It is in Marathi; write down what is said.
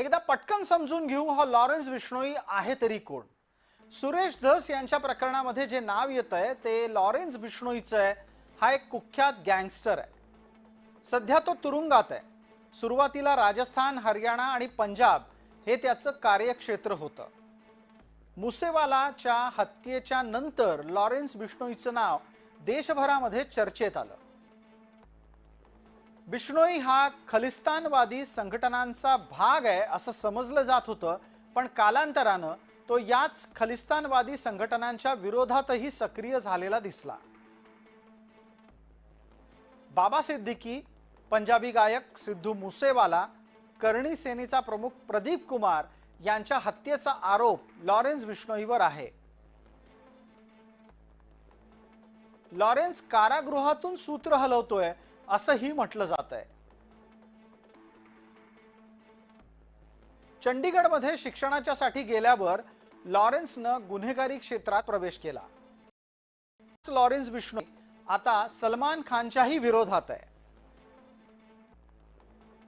एकदा पटकन समजून घेऊ हा लॉरेन्स बिश्नोई आहे तरी कोण? सुरेश धस यांच्या प्रकरणामध्ये जे नाव येत आहे ते लॉरेन्स बिश्नोईचं आहे. हा एक कुख्यात गँगस्टर आहे. सध्या तो तुरुंगात आहे. सुरुवातीला राजस्थान हरियाणा आणि पंजाब हे त्याचं कार्यक्षेत्र होतं. मुसेवालाच्या हत्येच्या नंतर लॉरेन्स बिश्नोईचं नाव देशभरामध्ये चर्चेत आलं. बिष्णोई हा खलिस्तानवादी संघटनांचा भाग आहे असं समजलं जात होतं पण कालांतरानं तो याच खलिस्तानवादी संघटनांच्या विरोधातही सक्रिय झालेला दिसला. बाबा सिद्दीकी पंजाबी गायक सिद्धू मुसेवाला करणी सेनेचा प्रमुख प्रदीप कुमार यांच्या हत्येचा आरोप लॉरेन्स बिष्णोईवर आहे. लॉरेन्स कारागृहातून सूत्र हलवतोय असंही म्हटलं जात आहे चंडीगडमध्ये शिक्षणाच्यासाठी गेल्यावर लॉरेन्सनं गुन्हेगारी क्षेत्रात प्रवेश केला. लॉरेन्स बिश्नोई आता सलमान खानच्याही विरोधात आहे.